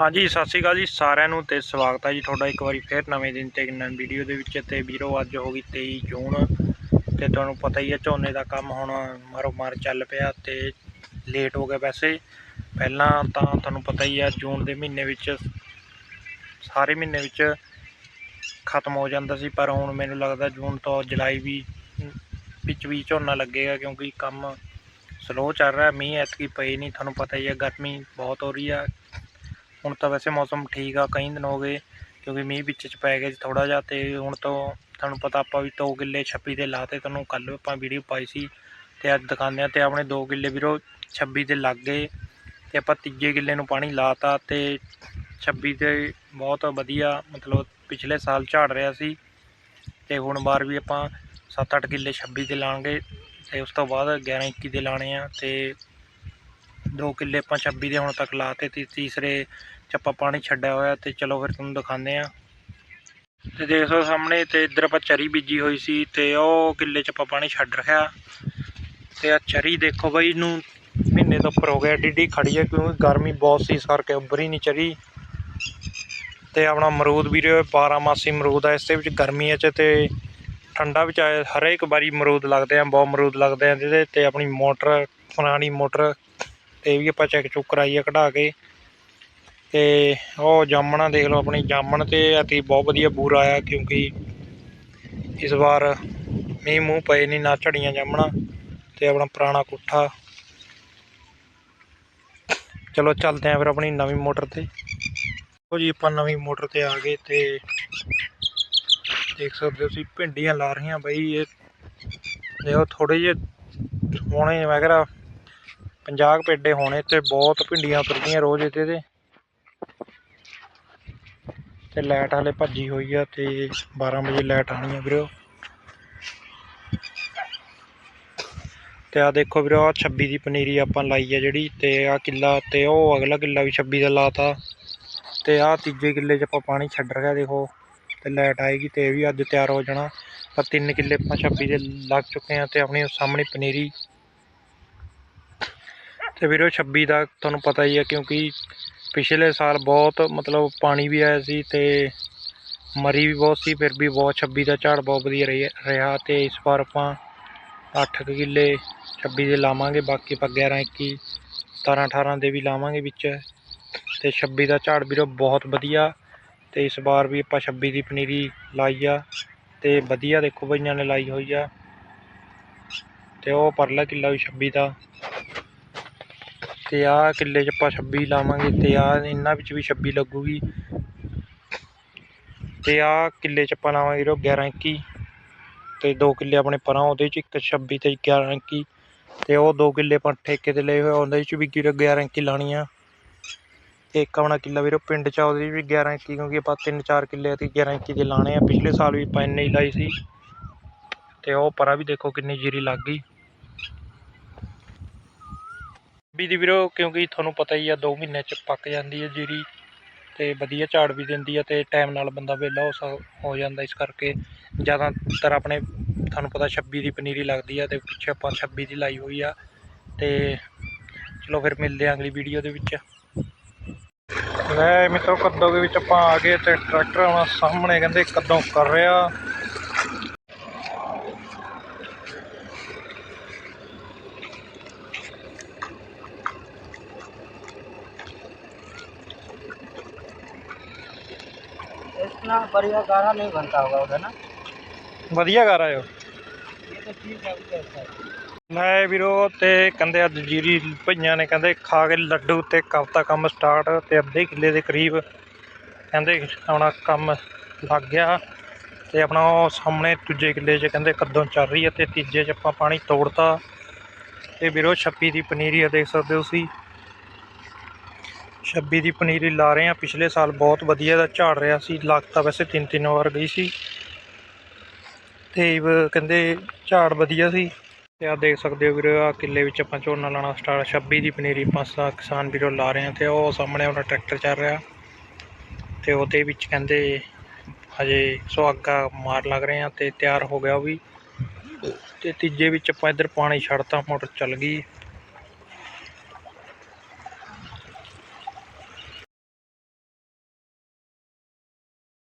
ਹਾਂਜੀ, ਸਤਿ ਸ਼੍ਰੀ ਅਕਾਲ ਜੀ ਸਾਰਿਆਂ ਨੂੰ ਤੇ ਸਵਾਗਤ ਹੈ ਜੀ ਤੁਹਾਡਾ ਇੱਕ ਵਾਰੀ ਫੇਰ ਨਵੇਂ ਦਿਨ ਤੇ ਇੱਕ ਨਵੀਂ ਵੀਡੀਓ ਦੇ ਵਿੱਚ ਤੇ ਵੀਰੋ ਅੱਜ ਹੋ ਗਈ 23 ਜੂਨ ਤੇ ਤੁਹਾਨੂੰ ਪਤਾ ਹੀ ਹੈ ਝੋਨੇ ਦਾ ਕੰਮ ਹੁਣ ਮਾਰੋ ਮਾਰ ਚੱਲ ਪਿਆ ਤੇ ਲੇਟ ਹੋ ਗਿਆ ਵੈਸੇ। ਪਹਿਲਾਂ ਤਾਂ ਤੁਹਾਨੂੰ ਪਤਾ ਹੀ ਹੈ ਜੂਨ ਦੇ ਮਹੀਨੇ ਵਿੱਚ, ਸਾਰੇ ਮਹੀਨੇ ਵਿੱਚ ਖਤਮ ਹੋ ਜਾਂਦਾ ਸੀ, ਪਰ ਹੁਣ ਮੈਨੂੰ ਲੱਗਦਾ ਜੂਨ ਤੋਂ ਜੁਲਾਈ ਵੀ ਵਿੱਚ ਵੀ ਝੋਨਾ ਲੱਗੇਗਾ ਕਿਉਂਕਿ ਕੰਮ ਸਲੋ ਚੱਲ ਰਿਹਾ, ਮੀਂਹ ਐਤਕੀ ਪਏ ਨਹੀਂ, ਤੁਹਾਨੂੰ ਪਤਾ ਹੀ ਹੈ ਗਰਮੀ ਬਹੁਤ ਹੋ ਰਹੀ ਆ। ਹੁਣ ਤਾਂ ਵੈਸੇ ਮੌਸਮ ਠੀਕ ਆ, ਕਈ ਦਿਨ ਹੋ ਗਏ ਕਿਉਂਕਿ ਮੀਂਹ ਵਿੱਚ ਚ ਪੈ ਗਿਆ ਸੀ ਥੋੜਾ ਜਿਹਾ ਤੇ ਹੁਣ ਤੋਂ ਤੁਹਾਨੂੰ ਪਤਾ ਆਪਾਂ ਵੀ 2 ਕਿੱਲੇ 26 ਦੇ ਲਾਤੇ, ਤੁਹਾਨੂੰ ਕੱਲ ਆਪਾਂ ਵੀਡੀਓ ਪਾਈ ਸੀ ਤੇ ਅੱਜ ਦਿਖਾਉਂਦੇ ਆ ਤੇ ਆਪਣੇ 2 ਕਿੱਲੇ ਵੀਰੋ 26 ਦੇ ਲੱਗ ਗਏ ਤੇ ਆਪਾਂ ਤੀਜੇ ਕਿੱਲੇ ਨੂੰ ਪਾਣੀ ਲਾਤਾ ਤੇ 26 'ਤੇ ਬਹੁਤ ਵਧੀਆ ਮਤਲਬ ਪਿਛਲੇ ਸਾਲ ਝਾੜ ਰਿਹਾ ਸੀ ਤੇ ਹੁਣ ਬਾਰ ਵੀ ਆਪਾਂ 7-8 ਕਿੱਲੇ 26 'ਤੇ ਲਾਂਗੇ ਤੇ ਉਸ ਤੋਂ ਬਾਅਦ 11-21 ਦੇ ਲਾਣੇ ਆ ਤੇ ਦੋ ਕਿੱਲੇ ਆਪਾਂ 26 ਦੇ ਹੁਣ ਤੱਕ ਲਾਤੇ ਤੇ ਤੀਸਰੇ ਚ ਆਪਾਂ ਪਾਣੀ ਛੱਡਿਆ ਹੋਇਆ ਤੇ ਚਲੋ ਫਿਰ ਤੁਹਾਨੂੰ ਦਿਖਾਉਂਦੇ ਆ ਤੇ ਦੇਖ ਸਕਦੇ ਸਾਹਮਣੇ ਤੇ ਇੱਧਰ ਆਪਾਂ ਚਰੀ ਬੀਜੀ ਹੋਈ ਸੀ ਤੇ ਉਹ ਕਿੱਲੇ ਚ ਆਪਾਂ ਪਾਣੀ ਛੱਡ ਰੱਖਿਆ। ਤੇ ਆ ਚਰੀ ਦੇਖੋ ਬਈ ਇਹਨੂੰ ਮਹੀਨੇ ਤੋਂ ਉੱਪਰ ਹੋ ਗਿਆ ਡਿੱਡੀ ਖੜੀ ਹੈ ਕਿਉਂਕਿ ਗਰਮੀ ਬਹੁਤ ਸੀ ਇਸ ਕਰਕੇ ਉੱਭਰੀ ਨਹੀਂ ਚਰੀ। ਤੇ ਆਪਣਾ ਅਮਰੂਦ ਵੀਰੇ 12 ਮਾਸੀ ਅਮਰੂਦ ਆ, ਇਸ ਦੇ ਵਿੱਚ ਗਰਮੀਆਂ 'ਚ ਤੇ ਠੰਡਾ ਵਿੱਚ ਆਏ ਹਰੇਕ ਵਾਰੀ ਅਮਰੂਦ ਲੱਗਦੇ ਆ, ਬਹੁਤ ਅਮਰੂਦ ਲੱਗਦੇ ਆ ਜਿਹਦੇ ਤੇ ਆਪਣੀ ਮੋਟਰ, ਪੁਰਾਣੀ ਮੋਟਰ ਇਹ ਵੀ ਆਪਾਂ ਚੈੱਕ ਚੁੱਕ ਕਰਾਈ ਕਢਾ ਕੇ। ਤੇ ਉਹ ਜਾਮਣਾ ਦੇਖ ਲਓ ਆਪਣੀ, ਜਾਮਣ ਤੇ ਅਤੀ ਬਹੁਤ ਵਧੀਆ ਬੂਰ ਆਇਆ ਕਿਉਂਕਿ ਇਸ ਵਾਰ ਮੀਂਹ ਮੂੰਹ ਪਏ ਨਹੀਂ ਨਾ ਝੜੀਆਂ ਜਾਮਣਾ ਤੇ ਆਪਣਾ ਪੁਰਾਣਾ ਕੁੱਠਾ। ਚਲੋ ਚੱਲਦੇ ਆਂ ਫਿਰ ਆਪਣੀ ਨਵੀਂ ਮੋਟਰ ਤੇ। ਉਹ ਜੀ ਆਪਾਂ ਨਵੀਂ ਮੋਟਰ ਤੇ ਆ ਗਏ ਤੇ ਦੇਖ ਸਕਦੇ ਹੋ ਤੁਸੀਂ ਭਿੰਡੀਆਂ ਲਾ ਰਹੀਆਂ ਬਈ, ਇਹ ਦੇਖੋ ਥੋੜੇ ਜਿਹੇ ਹੋਣੇ ਮੈਂ ਕਹਿੰਦਾ 50 ਪੇਡੇ ਹੋਣੇ ਤੇ ਬਹੁਤ ਭਿੰਡੀਆਂ ਤੁਰਦੀਆਂ ਰੋਜ਼ ਇਹਦੇ ਤੇ। ਤੇ ਲਾਈਟ ਹਲੇ ਭੱਜੀ ਹੋਈ ਆ ਤੇ 12 ਵਜੇ ਲਾਈਟ ਆਣੀ ਆ ਵੀਰੋ। ਤੇ ਆ ਦੇਖੋ ਵੀਰੋ ਆ 26 ਦੀ ਪਨੀਰੀ ਆਪਾਂ ਲਾਈ ਆ ਜਿਹੜੀ ਤੇ ਆ ਕਿੱਲਾ ਤੇ ਉਹ ਅਗਲਾ ਕਿੱਲਾ ਵੀ 26 ਦਾ ਲਾਤਾ। ਤੇ ਆ ਤੀਜੇ ਕਿੱਲੇ 'ਚ ਆਪਾਂ ਪਾਣੀ ਛੱਡ ਰਿਹਾ ਦੇਖੋ। ਤੇ ਲਾਈਟ ਆਏਗੀ ਤੇ ਇਹ ਵੀ ਅੱਜ ਤਿਆਰ ਹੋ ਜਾਣਾ। ਪਰ ਤਿੰਨ ਕਿੱਲੇ ਆਪਾਂ 26 ਦੇ ਲੱਗ ਚੁੱਕੇ ਆ ਤੇ ਆਪਣੀ ਸਾਹਮਣੇ ਪਨੀਰੀ ਤੇ ਵੀਰੋ 26 ਦਾ ਤੁਹਾਨੂੰ ਪਤਾ ਹੀ ਹੈ ਕਿਉਂਕਿ ਪਿਛਲੇ ਸਾਲ ਬਹੁਤ ਮਤਲਬ ਪਾਣੀ ਵੀ ਆਇਆ ਸੀ ਤੇ ਮਰੀ ਵੀ ਬਹੁਤ ਸੀ, ਫਿਰ ਵੀ ਬਹੁਤ 26 ਦਾ ਝਾੜ ਬਹੁਤ ਵਧੀਆ ਰਹੀ- ਰਿਹਾ ਤੇ ਇਸ ਵਾਰ ਆਪਾਂ 8 ਕਿੱਲੇ 26 ਦੇ ਲਾਵਾਂਗੇ, ਬਾਕੀ ਆਪਾਂ 11 21 17 18 ਦੇ ਵੀ ਲਾਵਾਂਗੇ ਵਿੱਚ ਤੇ 26 ਦਾ ਝਾੜ ਵੀਰੋ ਬਹੁਤ ਵਧੀਆ ਤੇ ਇਸ ਵਾਰ ਵੀ ਆਪਾਂ 26 ਦੀ ਪਨੀਰੀ ਲਾਈ ਆ ਤੇ ਵਧੀਆ ਦੇਖੋ ਬਈਆਂ ਨੇ ਲਾਈ ਹੋਈ ਆ ਤੇ ਉਹ ਪਰਲਾ ਕਿੱਲਾ ਵੀ 26 ਦਾ ਤੇ ਆਹ ਕਿੱਲੇ 'ਚ ਆਪਾਂ 26 ਲਾਵਾਂਗੇ ਤੇ ਆਹ ਇਹਨਾਂ ਵਿੱਚ ਵੀ 26 ਲੱਗੂਗੀ। ਤੇ ਆਹ ਕਿੱਲੇ 'ਚ ਆਪਾਂ ਲਾਵਾਂਗੇ ਵੀਰੋ 11 21 ਤੇ ਦੋ ਕਿੱਲੇ ਆਪਣੇ ਪਰਾਂ ਉਹਦੇ 'ਚ, ਇੱਕ 26 ਤੇ 11 21 ਤੇ ਉਹ ਦੋ ਕਿੱਲੇ ਆਪਾਂ ਠੇਕੇ ਤੇ ਲਏ ਹੋਏ ਉਹਦੇ 'ਚ ਵੀ ਵੀਰੋ 11 21 ਲਾਣੀ ਆ ਤੇ ਇੱਕ ਆਪਣਾ ਕਿੱਲਾ ਵੀਰੋ ਪਿੰਡ 'ਚ ਆ, ਉਹਦੇ 'ਚ ਵੀ 11 21 ਕਿਉਂਕਿ ਆਪਾਂ ਤਿੰਨ ਚਾਰ ਕਿੱਲੇ ਤੇ 11 21 ਦੇ ਲਾਣੇ ਆ। ਪਿਛਲੇ ਸਾਲ ਵੀ ਆਪਾਂ ਇੰਨੇ ਹੀ ਲਾਈ ਸੀ। ਤੇ ਉਹ ਪਰਾਂ ਵੀ ਦੇਖੋ ਕਿੰਨੀ ਜੀਰੀ ਲੱਗ ਗਈ। ਵੀ ਦੀ ਵੀਰੋ, ਕਿਉਂਕਿ ਤੁਹਾਨੂੰ ਪਤਾ ਹੀ ਆ 2 ਮਹੀਨੇ ਚ ਪੱਕ ਜਾਂਦੀ ਹੈ ਜੀਰੀ ਤੇ ਵਧੀਆ ਝਾੜ ਵੀ ਦਿੰਦੀ ਆ ਤੇ ਟਾਈਮ ਨਾਲ ਬੰਦਾ ਵਿਹਲਾ ਹੋ ਸਕ, ਹੋ ਜਾਂਦਾ ਇਸ ਕਰਕੇ ਜ਼ਿਆਦਾਤਰ ਆਪਣੇ, ਤੁਹਾਨੂੰ ਪਤਾ 26 ਦੀ ਪਨੀਰੀ ਲੱਗਦੀ ਆ ਤੇ ਪਿੱਛੇ ਆਪਾਂ 26 ਦੀ ਲਾਈ ਹੋਈ ਆ ਤੇ ਚਲੋ ਫਿਰ ਮਿਲਦੇ ਆ ਅਗਲੀ ਵੀਡੀਓ ਦੇ ਵਿੱਚ। ਲੈ ਮਿੱਤਰੋ, ਕੱਦੋਂ ਦੇ ਵਿੱਚ ਆਪਾਂ ਆ ਗਏ ਤੇ ਟਰੈਕਟਰ ਆਉਣਾ ਸਾਹਮਣੇ, ਕਹਿੰਦੇ ਕੱਦੋਂ ਕਰ ਰਿਹਾ। इतना बढ़िया गाना नहीं बनता होगा उधर ना ਵਧੀਆ ਕਰ ਆਇਓ ये तो ठीक है उधर अच्छा है। ਲੈ ਵੀਰੋ ਤੇ ਕਹਿੰਦੇ ਅੱਜ ਜੀਰੀ ਭਈਆਂ ਨੇ ਕਹਿੰਦੇ ਖਾ ਕੇ ਲੱਡੂ ਤੇ ਕਵਤਾ ਕੰਮ ਸਟਾਰਟ ਤੇ ਅੱਧੇ ਕਿੱਲੇ ਦੇ ਕਰੀਬ ਕਹਿੰਦੇ ਆਪਣਾ ਕੰਮ ਲੱਗ ਗਿਆ ਤੇ ਆਪਣਾ ਉਹ ਸਾਹਮਣੇ ਦੂਜੇ ਕਿੱਲੇ 'ਚ ਕਹਿੰਦੇ ਕਦੋਂ ਚੱਲ ਰਹੀ ਹੈ ਤੇ ਤੀਜੇ 'ਚ ਆਪਾਂ ਪਾਣੀ ਤੋੜਤਾ ਤੇ ਵੀਰੋ 26 ਦੀ ਪਨੀਰੀ ਆ ਦੇਖ ਸਕਦੇ ਹੋ ਤੁਸੀਂ 26 ਦੀ ਪਨੀਰੀ ਲਾ ਰਹੇ ਆ ਪਿਛਲੇ ਸਾਲ ਬਹੁਤ ਵਧੀਆ ਦਾ ਝਾੜ ਰਿਹਾ ਸੀ। ਲੱਗਤਾ ਵੈਸੇ ਤਿੰਨ ਤਿੰਨ ਵਾਰ ਗਈ ਸੀ। ਤੇ ਕਹਿੰਦੇ ਝਾੜ ਵਧੀਆ ਸੀ। ਤੇ ਆ ਦੇਖ ਸਕਦੇ ਹੋ ਵੀਰੋ ਆ ਕਿੱਲੇ ਵਿੱਚ ਆਪਾਂ ਝੋਨਾ ਲਾਣਾ ਸਟਾਰਟ 26 ਦੀ ਪਨੀਰੀ ਪਾਸਾ ਕਿਸਾਨ ਵੀਰੋ ਲਾ ਰਹੇ ਆ ਤੇ ਉਹ ਸਾਹਮਣੇ ਆਪਣਾ ਟਰੈਕਟਰ ਚੱਲ ਰਿਹਾ। ਤੇ ਉਹਦੇ ਵਿੱਚ ਕਹਿੰਦੇ ਹਜੇ ਸੁਹਾਗਾ ਮਾਰ ਲੱਗ ਰਹੇ ਆ ਤੇ ਤਿਆਰ ਹੋ ਗਿਆ ਉਹ ਵੀ। ਤੇ ਤੀਜੇ ਵਿੱਚ ਆਪਾਂ ਇੱਧਰ ਪਾਣੀ ਛੱਡਤਾ, ਮੋਟਰ ਚੱਲ ਗਈ।